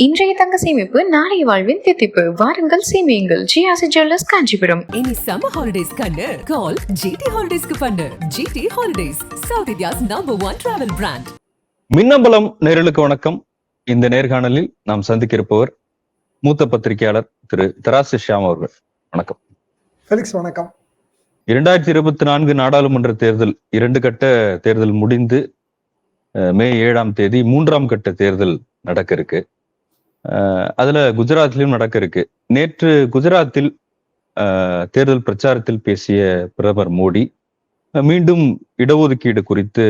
இன்றைய தங்க சேமிப்பு நாளைய வாழ்வின் தித்திப்பு. வாருங்கள் சேமியுங்கள். ஜிஆசி ஜுவல்லர்ஸ் காஞ்சிபுரம். இனி சம்மர் ஹாலிடேஸ் கண்ணு. கால் ஜிடி ஹாலிடேஸ்க்கு பண்ணு. GT holidays south India's number one travel brand Minnambalam நேரலுக்கு வணக்கம். இந்த நேர்காணலில் நாம் சந்திக்க இருப்பவர் மூத்த பத்திரிகையாளர் திரு தராசு ஷியாம் அவர்கள். வணக்கம். ஃபெலிக்ஸ் வணக்கம். இரண்டாயிரத்தி இருபத்தி நான்கு நாடாளுமன்ற தேர்தல் இரண்டு கட்ட தேர்தல் முடிந்து மே ஏழாம் தேதி மூன்றாம் கட்ட தேர்தல் நடக்க இருக்கு. அதுல குஜராத்லயும் நடக்க இருக்கு. நேற்று குஜராத்தில் தேர்தல் பிரச்சாரத்தில் பேசிய பிரதமர் மோடி மீண்டும் இடஒதுக்கீடு குறித்து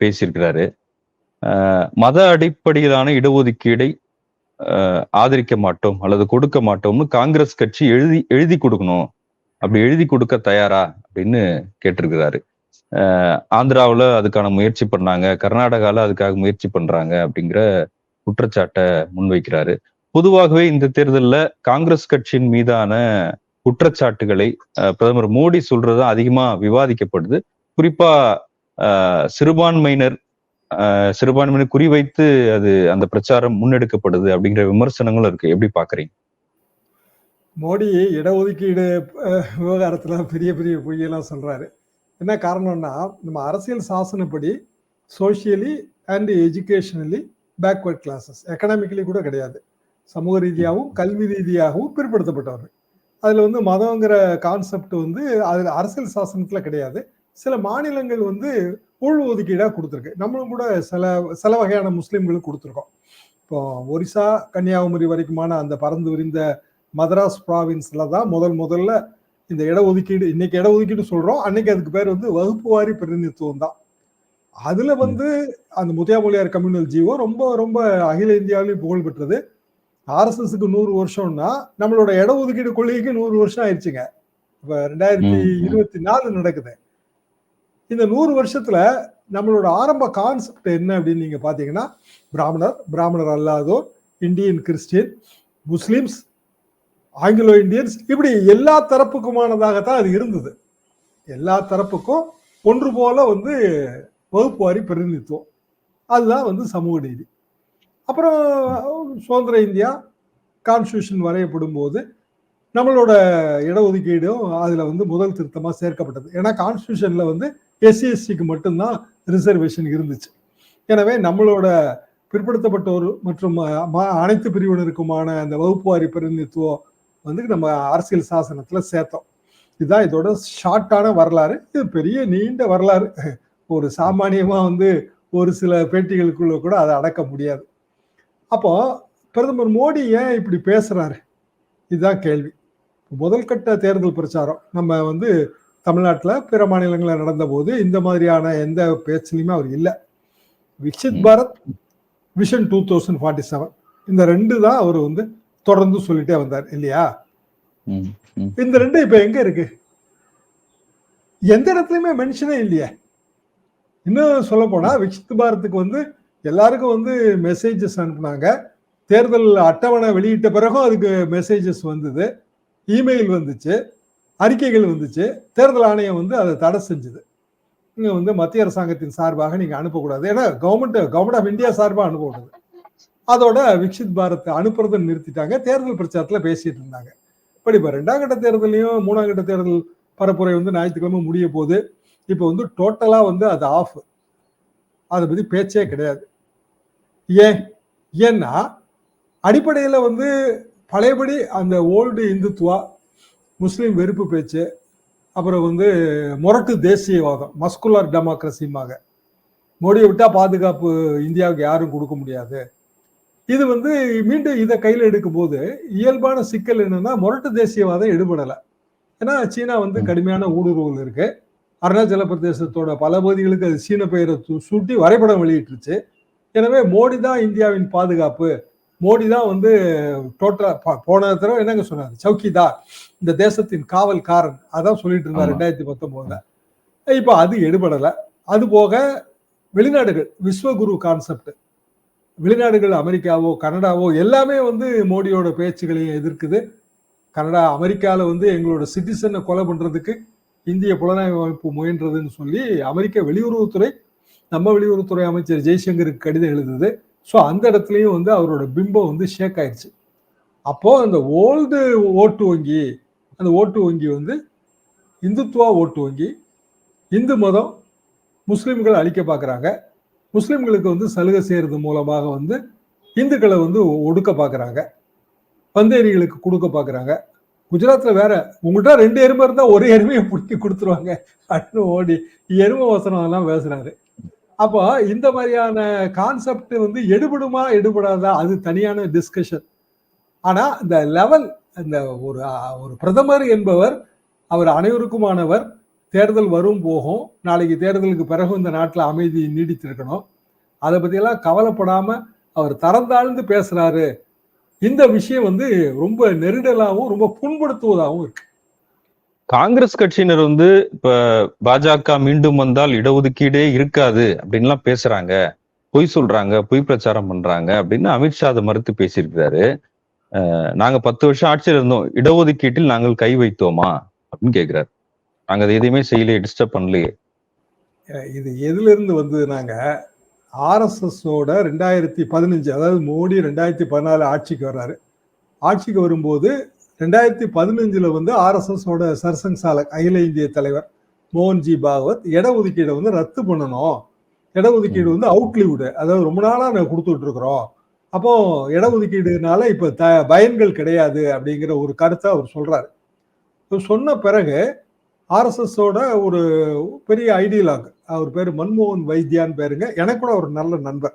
பேசியிருக்கிறாரு. மத அடிப்படையிலான இடஒதுக்கீடை ஆதரிக்க மாட்டோம் அல்லது கொடுக்க மாட்டோம்னு காங்கிரஸ் கட்சி எழுதி எழுதி கொடுக்கணும். அப்படி எழுதி கொடுக்க தயாரா? அப்படின்னு கேட்டிருக்கிறாரு. ஆந்திராவில் அதுக்கான முயற்சி பண்ணாங்க. கர்நாடகால அதுக்காக முயற்சி பண்றாங்க அப்படிங்கிற குற்றச்சாட்டை முன்வைக்கிறாரு. பொதுவாகவே இந்த தேர்தல்ல காங்கிரஸ் கட்சியின் மீதான குற்றச்சாட்டுகளை அஹ், பிரதமர் மோடி சொல்றது அதிகமா விவாதிக்கப்படுது. குறிப்பா சிறுபான்மையினர் சிறுபான்மையினர் குறிவைத்து அது அந்த பிரச்சாரம் முன்னெடுக்கப்படுது அப்படிங்கிற விமர்சனங்களும் இருக்கு. எப்படி பாக்குறீங்க? மோடி இடஒதுக்கீடு அஹ், விவகாரத்துல பெரிய பெரிய பொய்யெல்லாம் சொல்றாரு. என்ன காரணம்னா நம்ம அரசியல் சாசனப்படி socially and educationally backward classes economically கூட கிடையாது. சமூக ரீதியாகவும் கல்வி ரீதியாகவும் பிற்படுத்தப்பட்டவர்கள். அதில் வந்து மதங்கிற கான்செப்ட் வந்து அதில் அரசியல் சாசனத்தில் கிடையாது. சில மாநிலங்கள் வந்து உள் ஒதுக்கீடாக கொடுத்துருக்கு. நம்மளும் கூட சில சில வகையான முஸ்லீம்களுக்கு கொடுத்துருக்கோம். இப்போ ஒரிசா கன்னியாகுமரி வரைக்குமான அந்த பறந்து விரிந்த மதராஸ் ப்ராவின்ஸில் தான் முதல் முதல்ல இந்த இடஒதுக்கீடு இன்னைக்கு இடஒதுக்கீடு சொல்கிறோம் அன்னைக்கு அதுக்கு பேர் வந்து வகுப்பு வாரி பிரதிநிதித்துவம் தான். அதுல வந்து அந்த முத்தியாமொழியார் கம்யூனல் ஜீவோ ரொம்ப ரொம்ப அகில இந்தியாவிலையும் புகழ் பெற்றது. ஆர்எஸ்எஸ்க்கு நூறு வருஷம்னா நம்மளோட இடஒதுக்கீடு கொள்கைக்கு நூறு வருஷம் ஆயிடுச்சுங்க. இப்ப ரெண்டாயிரத்தி. இருபத்தி நாலு நடக்குது. இந்த நூறு வருஷத்துல நம்மளோட ஆரம்ப கான்செப்ட் என்ன அப்படின்னு நீங்க பாத்தீங்கன்னா பிராமணர் பிராமணர் அல்லாதோர் Indian Christian Muslims Anglo Indians இப்படி எல்லா தரப்புக்குமானதாகத்தான் அது இருந்தது. எல்லா தரப்புக்கும் ஒன்று போல வந்து வகுப்பு வாரி பிரதிநிதித்துவம். அதுதான் வந்து சமூக நீதி. அப்புறம் சுதந்திர இந்தியா கான்ஸ்டியூஷன் வரையப்படும் போது நம்மளோட இடஒதுக்கீடும் அதில் வந்து முதல் திருத்தமாக சேர்க்கப்பட்டது. ஏன்னா கான்ஸ்டியூஷனில் வந்து எஸ்சி எஸ்சிக்கு மட்டும்தான் ரிசர்வேஷன் இருந்துச்சு. எனவே நம்மளோட பிற்படுத்தப்பட்டோர் மற்றும் அனைத்து பிரிவினருக்குமான அந்த வகுப்பு வாரி பிரதிநிதித்துவம் வந்து நம்ம அரசியல் சாசனத்தில் சேர்த்தோம். இதுதான் இதோட ஷார்ட்டான வரலாறு. இது பெரிய நீண்ட வரலாறு. ஒரு சாமானியமாக வந்து ஒரு சில பேட்டிகளுக்குள்ள கூட அதை அடக்க முடியாது. அப்போ பிரதமர் மோடி ஏன் இப்படி பேசுறாரு? இதுதான் கேள்வி. முதல் கட்ட தேர்தல் பிரச்சாரம். நம்ம வந்து தமிழ்நாட்டில் பிற மாநிலங்களில் நடந்தபோது இந்த மாதிரியான எந்த பேச்சுலையுமே அவர் இல்லை. Viksit. Bharat vision two thousand forty seven. இந்த ரெண்டு தான் அவர் வந்து தொடர்ந்து சொல்லிட்டே வந்தார் இல்லையா. இந்த ரெண்டு இப்ப எங்க இருக்கு? எந்த இடத்துலயுமே மென்ஷனே இல்லையே. இன்னும் சொல்ல போனா விக்ஷித் பாரத்துக்கு வந்து எல்லாருக்கும் வந்து மெசேஜஸ் அனுப்புனாங்க. தேர்தல் அட்டவணை வெளியிட்ட பிறகும் அதுக்கு மெசேஜஸ் வந்தது. இமெயில் வந்துச்சு. அறிக்கைகள் வந்துச்சு. தேர்தல் ஆணையம் வந்து அதை தடை செஞ்சது. நீங்கள் வந்து மத்திய அரசாங்கத்தின் சார்பாக நீங்கள் அனுப்பக்கூடாது. ஏன்னா கவர்மெண்ட் கவர்மெண்ட் ஆஃப் இந்தியா சார்பாக அனுப்பக்கூடாது. அதோட விக்ஷித் பாரத் அனுப்புறதை நிறுத்திட்டாங்க. தேர்தல் பிரச்சாரத்தில் பேசிட்டு இருந்தாங்க. இப்படி இப்போ ரெண்டாம் கட்ட தேர்தலையும் மூணாம் கட்ட தேர்தல் பரப்புரை வந்து ஞாயிற்றுக்கிழமை முடிய போகுது. இப்போ வந்து டோட்டலா வந்து அது ஆஃப் அதை பத்தி பேச்சே கிடையாது. ஏன்? ஏன்னா அடிப்படையில வந்து பழையபடி அந்த ஓல்டு இந்துத்துவா முஸ்லீம் வெறுப்பு பேச்சு அப்புறம் வந்து முரட்டு தேசியவாதம் மஸ்குலர் டெமோக்ரஸிமாக மோடியை விட்டா பாதுகாப்பு இந்தியாவுக்கு யாரும் கொடுக்க முடியாது. இது வந்து மீண்டும் இதை கையில் எடுக்கும் போது இயல்பான சிக்கல் என்னன்னா முரட்டு தேசியவாதம் எடுபடலை. ஏன்னா சீனா வந்து. கடுமையான ஊடுருவல் இருக்கு. அருணாச்சல பிரதேசத்தோட பல பகுதிகளுக்கு அது சீன பெயரை சூட்டி வரைபடம் வெளியிட்டுருச்சு. எனவே மோடி தான் இந்தியாவின் பாதுகாப்பு. மோடி தான் வந்து டோட்டலா போன தடவை என்னங்க சொன்னார்? சௌக்கிதார் இந்த தேசத்தின் காவல்காரன். அதான் சொல்லிட்டு இருந்தார். ரெண்டாயிரத்தி பத்தொன்பதுல இப்போ அது எடுபடலை. அது போக வெளிநாடுகள் விஸ்வகுரு கான்செப்ட். வெளிநாடுகள் அமெரிக்காவோ கனடாவோ எல்லாமே வந்து மோடியோட பேச்சுகளையும் எதிர்க்குது. கனடா அமெரிக்காவில் வந்து எங்களோட சிட்டிசனை கொலை பண்றதுக்கு இந்திய புலனாய்வு அமைப்பு முயன்றதுன்னு சொல்லி அமெரிக்க வெளியுறவுத்துறை நம்ம வெளியுறவுத்துறை அமைச்சர் ஜெய்சங்கருக்கு கடிதம் எழுதுது. ஸோ அந்த இடத்துலையும் வந்து அவரோட பிம்பம் வந்து ஷேக் ஆயிடுச்சு அப்போ அந்த ஓல்டு ஓட்டு வங்கி அந்த ஓட்டு வங்கி வந்து இந்துத்துவா ஓட்டு வங்கி இந்து மதம் முஸ்லீம்கள் அழிக்க பார்க்குறாங்க முஸ்லீம்களுக்கு வந்து சலுகை செய்கிறது மூலமாக வந்து இந்துக்களை வந்து ஒடுக்க பார்க்குறாங்க பந்தேரிகளுக்கு கொடுக்க பார்க்குறாங்க குஜராத்தில் வேற உங்கள்கிட்ட ரெண்டு எருமை இருந்தால் ஒரு எருமையை பிடிக்க கொடுத்துருவாங்க. அப்படின்னு ஓடி எருமை வசனம் எல்லாம் பேசுறாரு. அப்போ இந்த மாதிரியான கான்செப்ட் வந்து எடுபடுமா எடுபடாதா? அது தனியான டிஸ்கஷன் ஆனா இந்த லெவல் இந்த ஒரு ஒரு பிரதமர் என்பவர் அவர் அனைவருக்குமானவர் தேர்தல் வரும் போகும் நாளைக்கு தேர்தலுக்கு பிறகு இந்த நாட்டில் அமைதி நீடித்திருக்கணும். அதை பற்றியெல்லாம் கவலைப்படாம அவர் தரந்தாழ்ந்து பேசுறாரு. இந்த விஷயம் வந்து ரொம்ப நெருடலாகவும் ரொம்ப புண்படுத்துவதாகவும் இருக்கு. காங்கிரஸ் கட்சியினர் வந்து இப்ப பாஜக மீண்டும் வந்தால் இடஒதுக்கீடே இருக்காது அப்படின்லாம் பேசுறாங்க. பொய் சொல்றாங்க பொய் பிரச்சாரம் பண்றாங்க அப்படின்னு அமித்ஷா அதை மறுத்து பேசியிருக்கிறாரு. நாங்க பத்து வருஷம் ஆட்சியில் இருந்தோம். இடஒதுக்கீட்டில் நாங்கள் கை வைத்தோமா அப்படின்னு கேக்குறாரு. நாங்க அதை எதையுமே செய்யலையே டிஸ்டர்ப் பண்ணலையே. இது எதுல இருந்து வந்ததுனாங்க? ஆர்எஸ்எஸோட ரெண்டாயிரத்தி பதினஞ்சு அதாவது மோடி ரெண்டாயிரத்தி பதினாலு ஆட்சிக்கு வர்றாரு. ஆட்சிக்கு வரும்போது ரெண்டாயிரத்தி பதினஞ்சுல வந்து ஆர்எஸ்எஸோட சர்சங் சாலக் அகில இந்திய தலைவர் மோகன்ஜி பாகவத் இடஒதுக்கீடை வந்து ரத்து பண்ணணும். இடஒதுக்கீடு வந்து அவுட்லிவுடு அதாவது ரொம்ப நாளா நாங்கள் கொடுத்துட்டு இருக்கிறோம் அப்போ இடஒதுக்கீடுனால இப்ப த பயன்கள் கிடையாது அப்படிங்கிற ஒரு கருத்தை அவர் இப்ப சொன்ன பிறகு ஆர்எஸ்எஸோட ஒரு பெரிய ஐடியலாக் அவர் பேர் மன்மோகன் வைத்தியான்னு பேருங்க. எனக்கு கூட ஒரு நல்ல நண்பர்.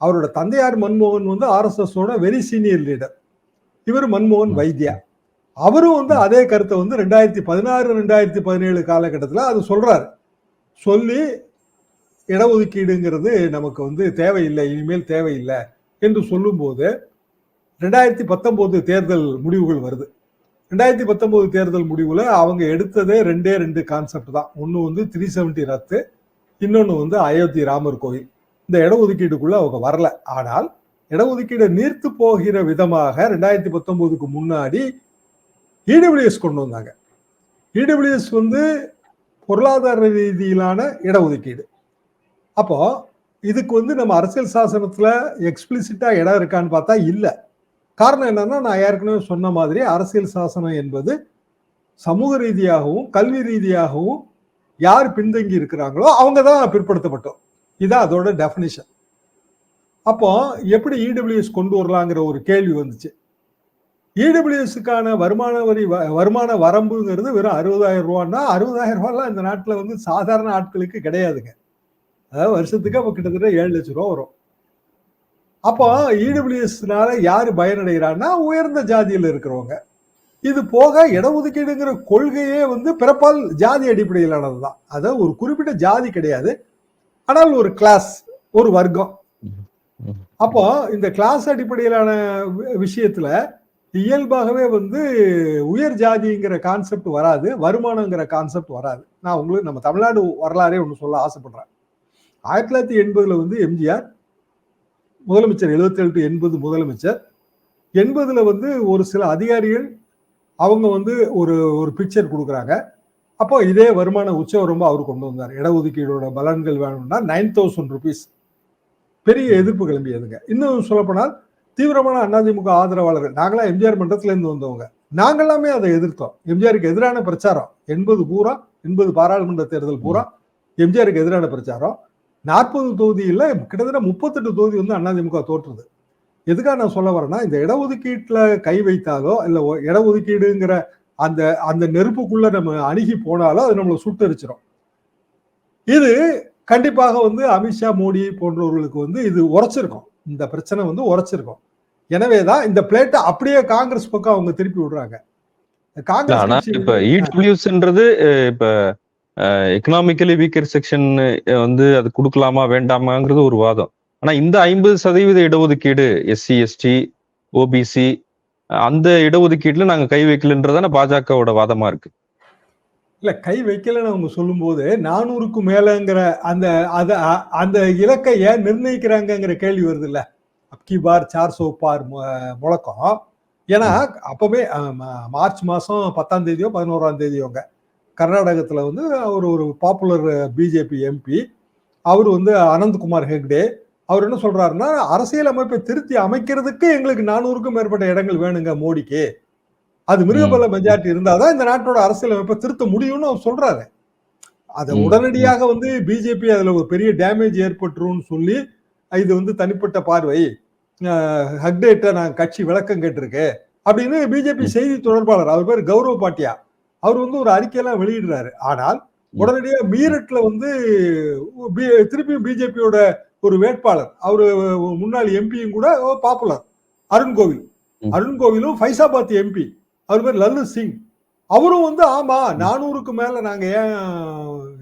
அவரோட தந்தையார் மன்மோகன் வந்து ஆர்எஸ்எஸோட வெரி சீனியர் லீடர் இவர் மன்மோகன் வைத்தியா. அவரும் வந்து அதே கருத்தை வந்து ரெண்டாயிரத்தி பதினாறு ரெண்டாயிரத்தி பதினேழு காலகட்டத்தில் அது சொல்றாரு. சொல்லி இடஒதுக்கீடுங்கிறது நமக்கு வந்து தேவையில்லை இனிமேல் தேவையில்லை என்று சொல்லும்போது ரெண்டாயிரத்தி பத்தொன்பது தேர்தல் முடிவுகள் வருது. ரெண்டாயிரத்தி பத்தொன்பது தேர்தல் முடிவுல அவங்க எடுத்ததே ரெண்டே ரெண்டு கான்செப்ட் தான். ஒன்று வந்து த்ரீ செவன்டி ரத்து இன்னொன்று வந்து அயோத்தி ராமர் கோவில் இந்த இடஒதுக்கீடுக்குள்ள அவங்க வரல. ஆனால் இடஒதுக்கீடு நீர்த்து போகிற விதமாக ரெண்டாயிரத்தி பத்தொன்பதுக்கு முன்னாடி இடபிள்யூஎஸ் கொண்டு வந்தாங்க. இடபிள்யூஎஸ் வந்து பொருளாதார ரீதியிலான இடஒதுக்கீடு. அப்போ இதுக்கு வந்து நம்ம அரசியல் சாசனத்துல எக்ஸ்பிளிசிட்டா இடம் இருக்கான்னு பார்த்தா இல்லை. காரணம் என்னன்னா நான் ஏற்கனவே சொன்ன மாதிரி அரசியல் சாசனம் என்பது சமூக ரீதியாகவும் கல்வி ரீதியாகவும் யார் பின்தங்கி இருக்கிறாங்களோ அவங்க தான் பிற்படுத்தப்பட்டோம். இதான் அதோட டெஃபினிஷன் அப்போ எப்படி இடபிள்யூஎஸ் கொண்டு வரலாங்கிற ஒரு கேள்வி வந்துச்சு. இடபிள்யூஎஸ்க்கான வருமான வரி வ- வருமான வரம்புங்கிறது வெறும் அறுபதாயிரம் ரூபான்னா அறுபதாயிரம் ரூபாய்லாம் இந்த நாட்டில் வந்து சாதாரண ஆட்களுக்கு கிடையாதுங்க. அதாவது வருஷத்துக்கு அப்போ கிட்டத்தட்ட ஏழு லட்ச ரூபா வரும். அப்போ இடபிள்யூஎஸ்னால யார் பயனடைகிறான்னா உயர்ந்த ஜாதியில் இருக்கிறவங்க. இது போக இடஒதுக்கீடுங்கிற கொள்கையே வந்து பிறப்பால் ஜாதி அடிப்படையிலானது தான் அதாவது ஒரு குறிப்பிட்ட ஜாதி கிடையாது. ஆனால் ஒரு கிளாஸ் ஒரு வர்க்கம். அப்போ இந்த கிளாஸ் அடிப்படையிலான வி- விஷயத்துல இயல்பாகவே வந்து உயர் ஜாதிங்கிற கான்செப்ட் வராது வருமானங்கிற கான்செப்ட் வராது. நான் உங்களுக்கு நம்ம தமிழ்நாடு வரலாறே ஒன்று சொல்ல ஆசைப்படுறேன். ஆயிரத்தி தொள்ளாயிரத்தி எண்பதுல வந்து எம்ஜிஆர் முதலமைச்சர் 77 டு எண்பது முதலமைச்சர் எண்பதுல வந்து ஒரு சில அதிகாரிகள் அவங்க வந்து ஒரு ஒரு பிக்சர் கொடுக்குறாங்க. அப்போ இதே வருமான உச்சவரம்பு அவர் கொண்டு வந்தார். இடஒதுக்கீடோட பலன்கள் வேணும்னா நைன் தௌசண்ட் ருபீஸ் பெரிய எதிர்ப்பு கிளம்பியதுங்க இன்னும் சொல்லப்போனால் தீவிரமான அதிமுக ஆதரவாளர்கள். நாங்களாம் எம்ஜிஆர் மன்றத்துல இருந்து வந்தவங்க. நாங்களாமே அதை எதிர்த்தோம். எம்ஜிஆருக்கு எதிரான பிரச்சாரம் எண்பது பூரா எண்பது பாராளுமன்ற தேர்தல் பூரா எம்ஜிஆருக்கு எதிரான பிரச்சாரம். நாற்பது தொகுதியில் கிட்டத்தட்ட முப்பத்தெட்டு தொகுதி வந்து அதிமுக தோற்றுது. எதுக்காக நான் சொல்ல வரேன்னா இந்த இடஒதுக்கீட்டுல கை வைத்தாலோ இல்ல இடஒதுக்கீடுங்கிற அந்த அந்த நெருப்புக்குள்ள நம்ம அணுகி போனாலோ அது நம்மளை சுட்டரிச்சிடும் இது கண்டிப்பாக வந்து அமித்ஷா மோடி போன்றவர்களுக்கு வந்து இது உரைச்சிருக்கும். இந்த பிரச்சனை வந்து உரைச்சிருக்கும். எனவேதான் இந்த பிளேட்டை அப்படியே காங்கிரஸ் பக்கம் அவங்க திருப்பி விடுறாங்க. காங்கிரஸ் இப்ப இடபிள்யூஸ்ன்றது இப்ப எக்கனாமிக்கலி வீக்கர் செக்ஷன் வந்து அது கொடுக்கலாமா வேண்டாமாங்கிறது ஒரு வாதம். ஆனா இந்த ஐம்பது சதவீத இடஒதுக்கீடு எஸ்சி எஸ்டி ஓபிசி அந்த இடஒதுக்கீட்டுல நாங்க கை வைக்கலன்றதான பாஜகவோட வாதமா இருக்கு? இல்ல கை வைக்கலன்னு அவங்க சொல்லும்போது நானூறுக்கு மேலங்கிற அந்த அத அந்த இலக்கை ஏன் நிர்ணயிக்கிறாங்கங்கிற கேள்வி வருது இல்ல. அப்கி பார் சார் சோ பார் முழக்கம். ஏன்னா அப்பவே மார்ச் மாசம் பத்தாம் தேதியோ பதினோராம் தேதியோங்க கர்நாடகத்துல வந்து அவர் ஒரு பாப்புலர் பிஜேபி எம்பி அவர் வந்து அனந்த்குமார் ஹெக்டே அவர் என்ன சொல்றாருன்னா அரசியல் அமைப்பை திருத்தி அமைக்கிறதுக்கு எங்களுக்கு நானூறுக்கும் மேற்பட்ட இடங்கள் வேணுங்க மோடிக்கு. அது மிருகபல மெஜாரிட்டி இருந்தாதான் இந்த நாட்டோட அரசியல் அமைப்பை திருத்த முடியும்னு அவர் சொல்றாரு. அதை உடனடியாக வந்து பிஜேபி அதுல ஒரு பெரிய டேமேஜ் ஏற்பட்டுரும்னு சொல்லி இது வந்து தனிப்பட்ட பார்வை. ஹக்டேட்ட நான் கட்சி விளக்கம் கேட்டிருக்கு அப்படின்னு பிஜேபி செய்தி தொடர்பாளர் அவர் பேர் கௌரவ பாட்டியா அவர் வந்து ஒரு அறிக்கையெல்லாம் வெளியிடுறாரு. ஆனால் உடனடியா மீரட்ல வந்து திருப்பியும் பிஜேபியோட ஒரு வேட்பாளர். அவரு முன்னாள் எம்பியும் கூட பாப்புலர் அருண் கோவில். அருண் கோவிலும் ஃபைசாபாத் எம்பி அவர் பேர் லல்லு சிங். அவரும் வந்து ஆமா நானூறுக்கு மேல நாங்க ஏன்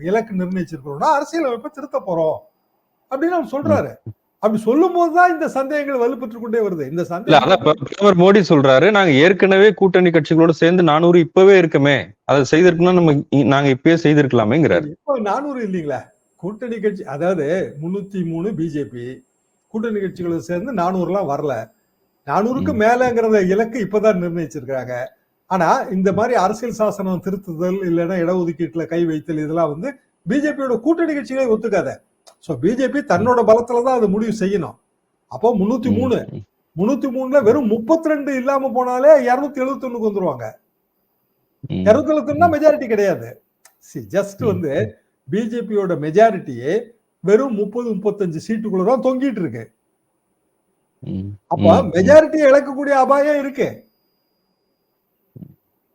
இலக்கு நிர்ணயிச்சிருக்கிறோம்னா அரசியல் அமைப்பை திருத்த போறோம். அப்படின்னு அவர் சொல்றாரு. அப்படி சொல்லும் போதுதான் இந்த சந்தேகங்கள் வலுப்பெற்று கொண்டே வருது. இந்த சந்தேகம் பிரதமர் மோடி சொல்றாரு நாங்க ஏற்கனவே கூட்டணி கட்சிகளோட சேர்ந்து நானூறு இப்பவே இருக்குமே. அதை செய்திருக்கணும் நம்ம நாங்க இப்பயே செய்திருக்கலாமேங்கிறாரு. நானூறு இல்லைங்களா? கூட்டணி கட்சி அதாவது முன்னூத்தி மூணு பிஜேபி கூட்டணி கட்சிகளை சேர்ந்து நானூறுலாம் வரல. நானூறுக்கு மேலங்கிறத இலக்கு இப்பதான் நிர்ணயிச்சிருக்காங்க ஆனா இந்த மாதிரி அரசியல் சாசனம் திருத்துதல் இல்லைன்னா இடஒதுக்கீட்டுல கை வைத்தல் இதெல்லாம் வந்து பிஜேபியோட கூட்டணி கட்சிகளை ஒத்துக்காத. சோ பிஜேபி தன்னோட பலத்துல தான் அது முடிவு செய்யணும். அப்போ முன்னூத்தி மூணு முன்னூத்தி மூணுல வெறும் முப்பத்தி ரெண்டு இல்லாம போனாலே இருநூத்தி எழுபத்தி ஒண்ணுக்கு வந்துருவாங்க இருநூத்தி எழுபத்தி மெஜாரிட்டி கிடையாது. ஜஸ்ட். வந்து பிஜேபியோட மெஜாரிட்டியே வெறும் முப்பது முப்பத்தஞ்சு சீட்டுக்குள்ள தான் தொங்கிட்டு இருக்கு. அப்ப ம், ம். மெஜாரிட்டி இழக்கக்கூடிய அபாயம் இருக்கு.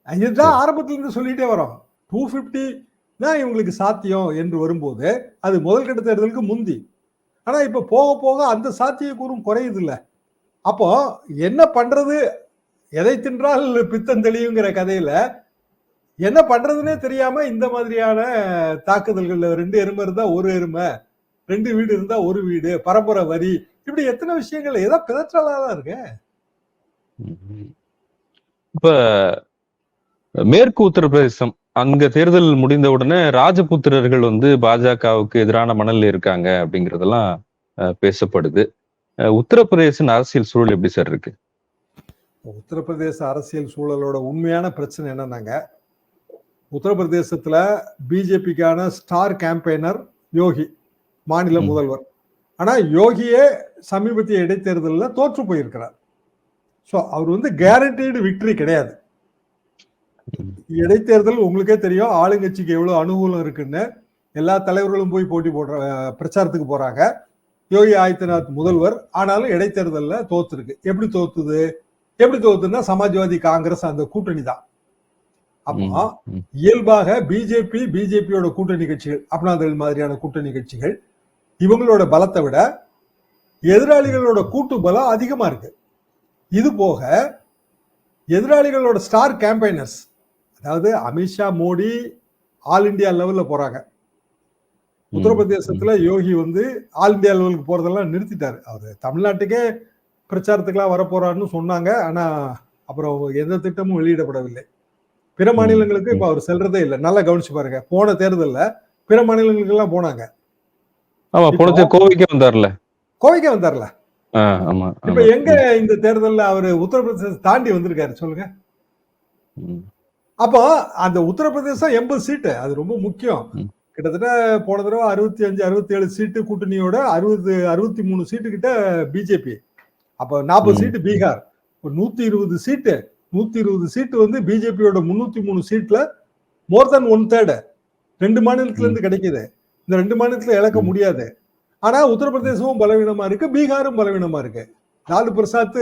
இதுதான் ஆரம்பத்துல இருந்து சொல்லிட்டே வரோம். டூ பிப்டி தான் இவங்களுக்கு சாத்தியம் என்று வரும்போது அது முதல் கட்ட தேர்தலுக்கு முந்தி. ஆனா இப்ப போக போக அந்த சாத்தியக்கூறும் குறையுது இல்ல அப்போ என்ன பண்றது? எதை தின்றால் பித்தம் தெளியுங்கிற கதையில என்ன பண்றதுன்னே தெரியாம இந்த மாதிரியான தாக்குதல்கள்ல ரெண்டு எருமை இருந்தா ஒரு எருமை ரெண்டு வீடு இருந்தா ஒரு வீடு பரம்பரை வரி இப்படி எத்தனை விஷயங்கள் ஏதோ பிதற்றலா தான் இருக்கு. இப்ப மேற்கு உத்தரப்பிரதேசம் அங்க தேர்தல் முடிந்த உடனே ராஜபுத்திரர்கள் வந்து பாஜகவுக்கு எதிரான மணல்ல இருக்காங்க அப்படிங்கறதெல்லாம் பேசப்படுது உத்தரப்பிரதேசன் அரசியல் சூழல் எப்படி சார் இருக்கு உத்தரப்பிரதேச அரசியல் சூழலோட உண்மையான பிரச்சனை என்னன்னாங்க உத்தரப்பிரதேசத்துல பிஜேபிக்கான ஸ்டார் கேம்பெயினர் யோகி மாநில. முதல்வர். ஆனா யோகியே சமீபத்திய இடைத்தேர்தலில் தோற்று போயிருக்கிறார். ஸோ அவர் வந்து கேரண்டீடு விக்டரி கிடையாது. இடைத்தேர்தல் உங்களுக்கே தெரியும் ஆளுங்கட்சிக்கு எவ்வளவு அனுகூலம் இருக்குன்னு. எல்லா தலைவர்களும் போய் போட்டி போடுற பிரச்சாரத்துக்கு போறாங்க. யோகி ஆதித்யநாத் முதல்வர் ஆனாலும் இடைத்தேர்தல்ல தோத்துருக்கு. எப்படி தோத்துது? எப்படி தோத்துன்னா சமாஜ்வாதி காங்கிரஸ் அந்த கூட்டணி தான் அப்போ. இயல்பாக பிஜேபி பிஜேபியோட கூட்டணி கட்சிகள் அப்னாதள் மாதிரியான கூட்டணி கட்சிகள் இவங்களோட பலத்தை விட எதிராளிகளோட கூட்டு பலம் அதிகமா இருக்கு. இது போக எதிராளிகளோட ஸ்டார் கேம்பெயினர்ஸ் அதாவது அமித்ஷா மோடி ஆல் இந்தியா லெவல்ல போறாங்க. உத்தரப்பிரதேசத்துல யோகி வந்து ஆல் இந்தியா லெவலுக்கு போறதெல்லாம் நிறுத்திட்டாரு. அவரு தமிழ்நாட்டுக்கே பிரச்சாரத்துக்குலாம் வர போறாருன்னு சொன்னாங்க. ஆனா அப்புறம் எந்த திட்டமும் வெளியிடப்படவில்லை. பிற மாநிலங்களுக்கு இப்ப அவர் செல்றதே இல்லை. நல்லா கவனிச்சு பாருங்க. போன தேர்தல்ல பிற மாநிலங்களுக்கு எல்லாம் போனாங்க. ஆமா போன கோவைக்கு வந்தார்ல. கோவைக்கே வந்தார்ல. இப்ப. எங்க இந்த தேர்தல்ல அவரு உத்தரப்பிரதேசம் தாண்டி வந்திருக்காரு சொல்லுங்க. அப்போ அந்த உத்தரப்பிரதேசம் எண்பது சீட்டு. அது ரொம்ப முக்கியம். கிட்டத்தட்ட போன தடவை அறுபத்தி அஞ்சு அறுபத்தி ஏழு சீட்டு கூட்டணியோட அறுபது அறுபத்தி மூணு சீட்டு கிட்ட பிஜேபி. அப்ப நாற்பது. சீட்டு பீகார். நூத்தி இருபது சீட்டு நூத்தி இருபது சீட்டு வந்து பிஜேபியோட முன்னூத்தி மூணு சீட்ல மோர் தென் ஒன் தேர்டு ரெண்டு மாநிலத்துல இருந்து கிடைக்குது. இந்த ரெண்டு மாநிலத்துல இழக்க. முடியாது. ஆனா உத்தரப்பிரதேசமும் பலவீனமா இருக்கு பீகாரும் பலவீனமா இருக்கு. லாலு பிரசாத்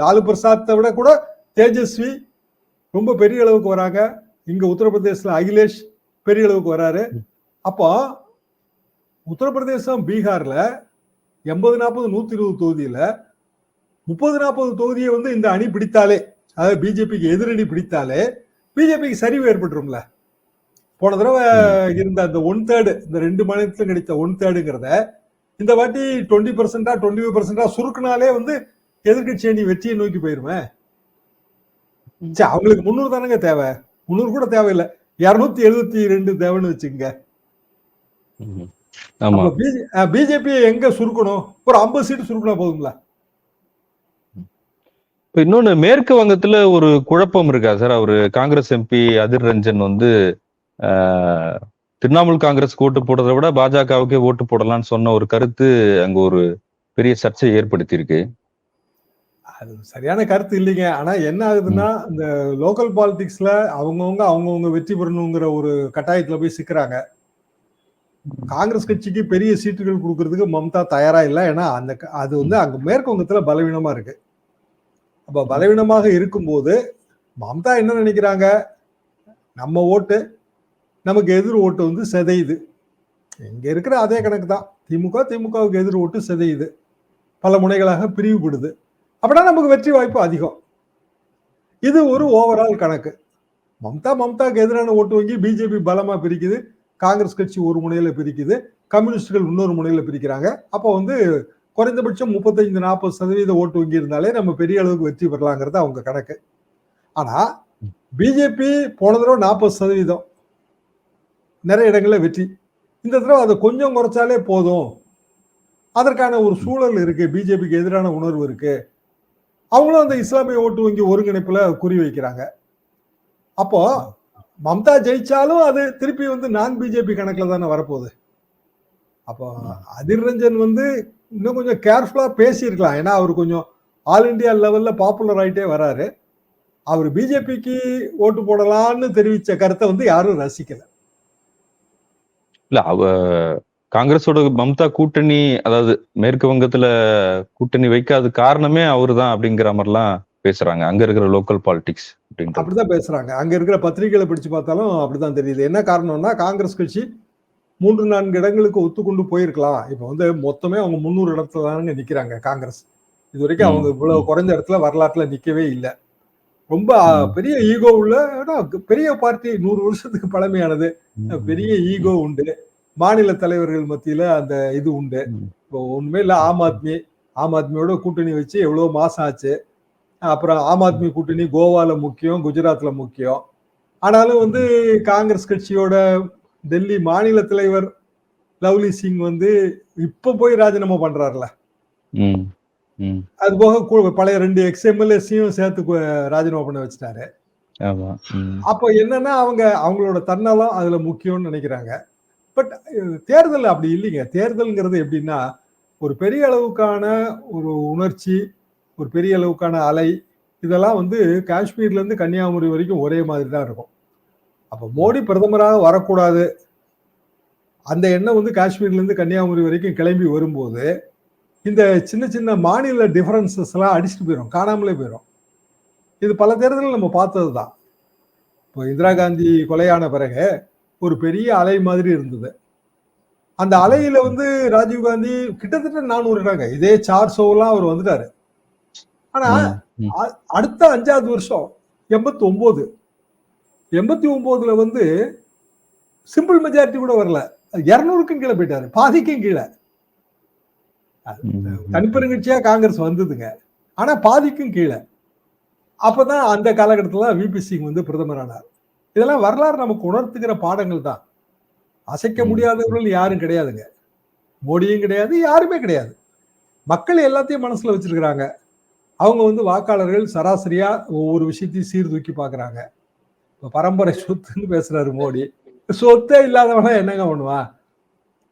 லாலு பிரசாத்தை விட கூட தேஜஸ்வி ரொம்ப பெரிய அளவுக்கு வராங்க. இங்க உத்தரப்பிரதேசல அகிலேஷ் பெரிய அளவுக்கு வராரு. அப்போ உத்தரப்பிரதேசம் பீகார்ல எண்பது நாற்பது நூத்தி இருபது தொகுதியில முப்பது நாற்பது தொகுதியை வந்து இந்த அணி பிடித்தாலே அதாவது பிஜேபிக்கு எதிரணி பிடித்தாலே பிஜேபிக்கு சரிவு ஏற்பட்டுரும்ல? போன தடவை இருந்த அந்த ஒன் தேர்டு இந்த ரெண்டு மாநிலத்திலும் கிடைத்த ஒன் தேர்டுங்கிறத இந்த வாட்டி டுவெண்ட்டி பர்சன்டா டுவெண்ட்டி ஃபைவ் பர்சன்டா சுருக்குனாலே வந்து எதிர்கட்சி அணி வெற்றியை நோக்கி போயிருமே? சரி அவங்களுக்கு முந்நூறு தானங்க தேவை. முந்நூறு கூட தேவையில்லை. இருநூத்தி எழுபத்தி ரெண்டு தேவைன்னு. ஆமா. பிஜேபி எங்க சுருக்கணும்? ஒரு ஐம்பது சீட்டு சுருக்கினா போதுங்களா? இப்ப இன்னொன்னு மேற்கு வங்கத்துல ஒரு குழப்பம் இருக்கா சார்? அவரு காங்கிரஸ் எம்பி அதிர் ரஞ்சன் வந்து திரிணாமுல் காங்கிரஸ்க்கு ஓட்டு போடுறதை விட பாஜகவுக்கே ஓட்டு போடலாம்னு சொன்ன ஒரு கருத்து அங்க ஒரு பெரிய சர்ச்சையை ஏற்படுத்தியிருக்கு. அது சரியான கருத்து இல்லைங்க. ஆனா என்ன ஆகுதுன்னா இந்த லோக்கல் பாலிடிக்ஸ்ல அவங்கவுங்க அவங்கவுங்க வெற்றி பெறணுங்கிற ஒரு கட்டாயத்துல போய் சிக்கிறாங்க. காங்கிரஸ் கட்சிக்கு பெரிய சீட்டுகள் கொடுக்கறதுக்கு மம்தா தயாரா இல்லை. ஏன்னா அந்த அது வந்து அங்க மேற்கு வங்கத்துல பலவீனமா இருக்கு. அப்போ பலவீனமாக இருக்கும்போது மம்தா என்ன நினைக்கிறாங்க? நம்ம ஓட்டு நமக்கு எதிர் ஓட்டு வந்து சிதையுது. இங்கே இருக்கிற அதே கணக்கு தான் திமுக திமுகவுக்கு எதிர் ஓட்டு சிதையுது. பல முனைகளாக பிரிவுபடுது. அப்படின்னா நமக்கு வெற்றி வாய்ப்பு அதிகம். இது ஒரு ஓவரால் கணக்கு. மம்தா மம்தாக்கு எதிரான ஓட்டு வங்கி பிஜேபி பலமாக பிரிக்குது. காங்கிரஸ் கட்சி ஒரு முனையில் பிரிக்குது. கம்யூனிஸ்டுகள் இன்னொரு முனையில் பிரிக்கிறாங்க. அப்போ வந்து குறைந்தபட்சம் முப்பத்தைந்து நாற்பது சதவீத ஓட்டு வங்கி இருந்தாலே நம்ம பெரிய அளவுக்கு வெற்றி பெறலாங்கிறது அவங்க கணக்கு. ஆனா பிஜேபி போன தடவை நாற்பது சதவீதம். நிறைய இடங்களில் வெற்றி. இந்த தடவை அதை கொஞ்சம் குறைச்சாலே போதும். அதற்கான ஒரு சூழல் இருக்கு. பிஜேபிக்கு எதிரான உணர்வு இருக்கு. அவங்களும் அந்த இஸ்லாமிய ஓட்டு வங்கி ஒருங்கிணைப்புல குறி வைக்கிறாங்க. அப்போ மம்தா ஜெயிச்சாலும் அது திருப்பி வந்து நான் பிஜேபி கணக்குல தானே வரப்போகுது. அப்போ அதிர் ரஞ்சன் வந்து இன்னும் கொஞ்சம் கேர்ஃபுல்லா பேசியிருக்கலாம். ஏன்னா அவர் கொஞ்சம் ஆல் இந்தியா லெவல்ல பாப்புலர் ஆயிட்டே வராரு. அவர் பிஜேபிக்கு ஓட்டு போடலாம்னு தெரிவிச்ச கருத்தை வந்து யாரும் ரசிக்கல. இல்ல அவ காங்கிரஸோட மம்தா கூட்டணி அதாவது மேற்கு வங்கத்துல கூட்டணி வைக்காத காரணமே அவருதான் அப்படிங்கிற மாதிரிலாம் பேசுறாங்க. அங்க இருக்கிற லோக்கல் பாலிடிக்ஸ் அப்படிதான் பேசுறாங்க. அங்க இருக்கிற பத்திரிகைகளை படிச்சு பார்த்தாலும் அப்படிதான் தெரியுது. என்ன காரணம்னா காங்கிரஸ் கட்சி மூன்று நான்கு இடங்களுக்கு ஒத்துக்கொண்டு போயிருக்கலாம். இப்ப வந்து மொத்தமே அவங்க முந்நூறு இடத்துல தானங்க நிக்கிறாங்க காங்கிரஸ். இது வரைக்கும் அவங்க இவ்வளவு குறைஞ்ச இடத்துல வரலாற்றுல நிக்கவே இல்லை. ரொம்ப. பெரிய ஈகோ உள்ள பெரிய பார்ட்டி நூறு வருஷத்துக்கு பழமையானது. பெரிய ஈகோ உண்டு. மாநில தலைவர்கள் மத்தியில அந்த இது உண்டு. இப்போ ஒண்ணுமே இல்ல ஆம் ஆத்மி ஆம் ஆத்மியோட கூட்டணி வச்சு எவ்வளவு மாசம் ஆச்சு. அப்புறம் ஆம் ஆத்மி கூட்டணி கோவால முக்கியம் குஜராத்ல முக்கியம். ஆனாலும் வந்து காங்கிரஸ் கட்சியோட டெல்லி மாநில தலைவர் லவ்லி சிங் வந்து இப்ப போய் ராஜினாமா பண்றாருல. அது போக பழைய ரெண்டு எக்ஸ்எம்எல்ஏஸையும் சேர்த்து ராஜினாமா பண்ண வச்சுட்டாரு. அப்போ என்னன்னா அவங்க அவங்களோட தன்னலம் அதுல முக்கியம்னு நினைக்கிறாங்க. பட் தேர்தல் அப்படி இல்லைங்க. தேர்தல்ங்கிறது எப்படின்னா ஒரு பெரிய அளவுக்கான ஒரு உணர்ச்சி ஒரு பெரிய அளவுக்கான அலை இதெல்லாம் வந்து காஷ்மீர்ல இருந்து கன்னியாகுமரி வரைக்கும் ஒரே மாதிரி தான் இருக்கும். அப்போ மோடி பிரதமராக வரக்கூடாது. அந்த எண்ணம் வந்து காஷ்மீர்ல இருந்து கன்னியாகுமரி வரைக்கும் கிளம்பி வரும்போது இந்த சின்ன சின்ன மாநில டிஃபரன்சஸ் எல்லாம் அடிச்சுட்டு போயிடும் காணாமலே போயிடும் இது பல தேர்தலில் நம்ம பார்த்தது தான். இப்போ இந்திரா காந்தி கொலையான பிறகு ஒரு பெரிய அலை மாதிரி இருந்தது. அந்த அலையில வந்து ராஜீவ் காந்தி கிட்டத்தட்ட நானூறு இடங்க. இதே சார் சோலாம் அவர் வந்துட்டாரு. ஆனா அடுத்த அஞ்சாவது வருஷம் எண்பத்தி ஒன்பது எண்பத்தி ஒன்பதுல வந்து சிம்பிள் மெஜாரிட்டி கூட வரல. இருநூறுக்கும் கீழே போயிட்டாரு. பாதிக்கும் கீழே. தனிப்பெருங்கட்சியா காங்கிரஸ் வந்ததுங்க. ஆனா பாதிக்கும் கீழே. அப்பதான் அந்த காலகட்டத்துல விபி சிங் வந்து பிரதமரானார். இதெல்லாம் வரலாறு நமக்கு உணர்த்துகிற பாடங்கள் தான். அசைக்க. முடியாதவர்கள் யாரும் கிடையாதுங்க. மோடியும் கிடையாது யாருமே கிடையாது. மக்கள் எல்லாத்தையும் மனசுல வச்சிருக்கிறாங்க. அவங்க வந்து வாக்காளர்கள் சராசரியா ஒவ்வொரு விஷயத்தையும் சீர்தூக்கி பாக்குறாங்க பரம்பரை சொத்துன்னு பேசுறாரு மோடி. சொத்தே இல்லாதவனா என்னங்க பண்ணுவான்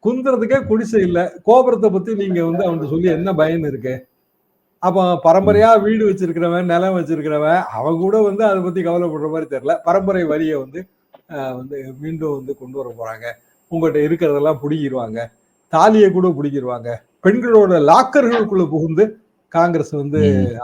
குந்துறதுக்கே குடிசை இல்ல. கோபுரத்தை பத்தி நீங்க வந்து அவன்கிட்ட சொல்லி என்ன பயன் இருக்கு? அப்ப பரம்பரையா வீடு வச்சிருக்கிறவன் நிலம் வச்சிருக்கிறவன் அவன் கூட வந்து அதை பத்தி கவலைப்படுற மாதிரி தெரியல. பரம்பரை வரியை வந்து வந்து மீண்டும் வந்து கொண்டு வர போறாங்க. உங்கள்கிட்ட இருக்கிறதெல்லாம் பிடிக்கிடுவாங்க தாலியை கூட பிடிக்கிடுவாங்க பெண்களோட லாக்கர்களுக்குள்ள புகுந்து காங்கிரஸ் வந்து.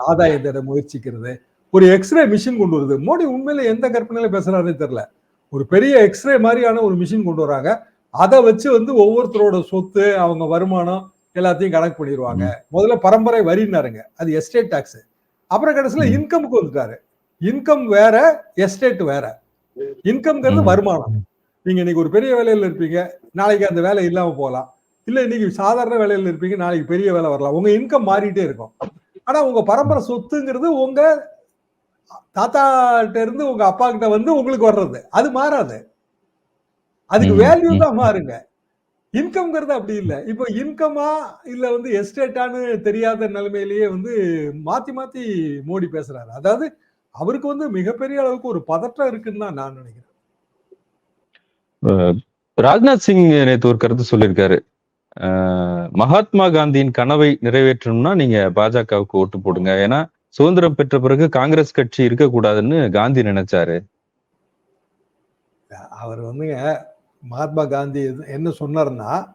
ஆதாயம் தேட முயற்சிக்கிறது. ஒரு எக்ஸ்ரே மிஷின் கொண்டு வருது. மோடி உண்மையில எந்த கற்பனையில பேசுறாருன்னு தெரியல. ஒரு பெரிய எக்ஸ்ரே மாதிரியான ஒரு மிஷின் கொண்டு வராங்க. அதை வச்சு வந்து ஒவ்வொருத்தரோட சொத்து அவங்க வருமானம் எல்லாத்தையும் கணக்கு பண்ணிடுவாங்க. முதல்ல பரம்பரை வரின்னாருங்க. அது எஸ்டேட் டாக்ஸ் அப்புறம் கடைசியில. இன்கமுக்கு வந்துட்டாரு. இன்கம் வேற எஸ்டேட் வேற. இன்கம்ங்கிறது. வருமானம். நீங்க இன்னைக்கு ஒரு பெரிய வேலையில இருப்பீங்க. நாளைக்கு அந்த வேலை இல்லாம போகலாம். இல்ல இன்னைக்கு சாதாரண வேலையில இருப்பீங்க. நாளைக்கு பெரிய வேலை வரலாம். உங்க இன்கம் மாறிட்டே இருக்கும். ஆனா உங்க பரம்பரை சொத்துங்கிறது உங்க தாத்தாட்ட இருந்து உங்க அப்பா கிட்ட வந்து உங்களுக்கு வர்றது. அது மாறாது. அதுக்கு வேல்யூ. தான் மாறுங்க. இன்கம்ங்கிறது அப்படி இல்ல. இப்போ இன்கமா இல்ல வந்து எஸ்டேட்டான்னு தெரியாத நிலைமையிலேயே வந்து மாத்தி மாத்தி மோடி பேசுறாரு. அதாவது அவருக்கு வந்து மிகப்பெரிய அளவுக்கு ஒரு பதற்றம் இருக்குன்னு தான் நான் நினைக்கிறேன். ராஜ்நாத் சிங் நேற்று ஒரு கருத்து சொல்லியிருக்காரு. மகாத்மா காந்தியின் கனவை நிறைவேற்றணும்னா நீங்க பாஜகவுக்கு ஓட்டு போடுங்க. ஏன்னா சுதந்திரம் பெற்ற பிறகு காங்கிரஸ் கட்சி இருக்கக்கூடாதுன்னு காந்தி நினைச்சாரு. அவர் வந்துங்க மகாத்மா காந்தி என்ன சொன்னார்னா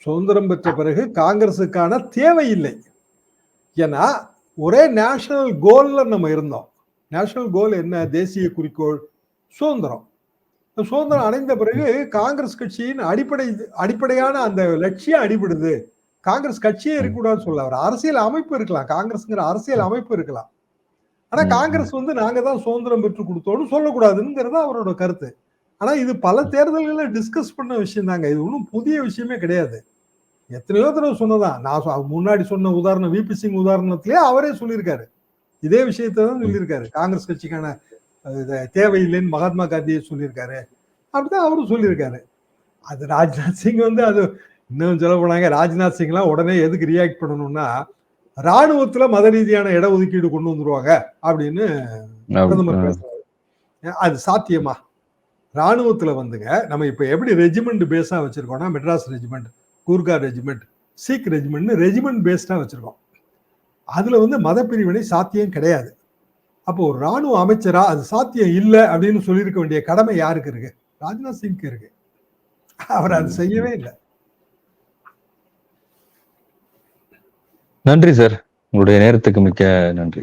சுதந்திரம் பெற்ற பிறகு காங்கிரஸுக்கான தேவை இல்லை. ஏன்னா ஒரே நேஷனல் கோல்ல நம்ம இருந்தோம். நேஷனல் கோல் என்ன? தேசிய குறிக்கோள் சுதந்திரம். இந்த சுதந்திரம் அடைந்த பிறகு காங்கிரஸ் கட்சியின் அடிப்படை அடிப்படையான அந்த லட்சியம் அடிபடுது. காங்கிரஸ் கட்சியே இருக்கக்கூடாதுன்னு சொல்ல அவர் அரசியல் அமைப்பு இருக்கலாம். காங்கிரஸ்ங்கிற அரசியல் அமைப்பு இருக்கலாம். ஆனா. காங்கிரஸ் வந்து நாங்க தான் சுதந்திரம் பெற்று கொடுத்தோம்னு சொல்லக்கூடாதுங்கிறது அவரோட கருத்து. ஆனா இது பல தேர்தல்கள்ல டிஸ்கஸ் பண்ண விஷயம் தாங்க இது ஒன்றும் புதிய விஷயமே கிடையாது. எத்தனையோ தடவை சொன்னதான். நான் முன்னாடி சொன்ன உதாரணம் விபி சிங் உதாரணத்திலே அவரே சொல்லியிருக்காரு. இதே விஷயத்தை தான் சொல்லியிருக்காரு. காங்கிரஸ் கட்சிக்கான தேவையில்லைன்னு மகாத்மா காந்தியே சொல்லியிருக்காரு. அப்படிதான் அவரும் சொல்லியிருக்காரு. அது ராஜ்நாத் சிங் வந்து அது இன்னும் சொல்ல போனாங்க ராஜ்நாத் சிங்லாம் உடனே எதுக்கு ரியாக்ட் பண்ணணும்னா ராணுவத்துல மத ரீதியான இடஒதுக்கீடு கொண்டு வந்துருவாங்க அப்படின்னு பிரதமர் பேசுறாரு. அது சாத்தியமா? ராணுவத்துல வந்துங்க நம்ம இப்ப எப்படி ரெஜிமெண்ட் பேஸா வச்சிருக்கோம்னா Madras regiment Gurkha regiment Sikh regiment regiment பேஸ்டா வச்சிருக்கோம். அதுல வந்து மத பிரிவினை சாத்தியம் கிடையாது. அப்போ ஒரு ராணுவ அமைச்சரா அது சாத்தியம் இல்லை அப்படின்னு சொல்லியிருக்க வேண்டிய கடமை யாருக்கு இருக்கு? ராஜ்நாத் சிங்க்கு இருக்கு. அவர் அது செய்யவே இல்லை. நன்றி சார் உங்களுடைய நேரத்துக்கு மிக்க நன்றி.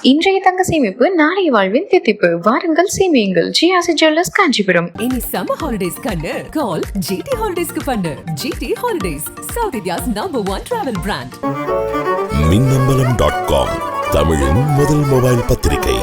இன்றைய தங்க சேமிப்பு நாளைய வாழ்வின் தித்திப்பு. வாருங்கள் சேமியுங்கள். ஜிஆசி ஜுவல்லர்ஸ் காஞ்சிபுரம். இனி சம்மர் ஹாலிடேஸ் கண்ணு. கால் ஜிடி ஹாலிடேஸ்க்கு பண்ணு. GT holidays south India's number one travel brand Minnambalam dot com தமிழின் முதல் மொபைல் பத்திரிகை.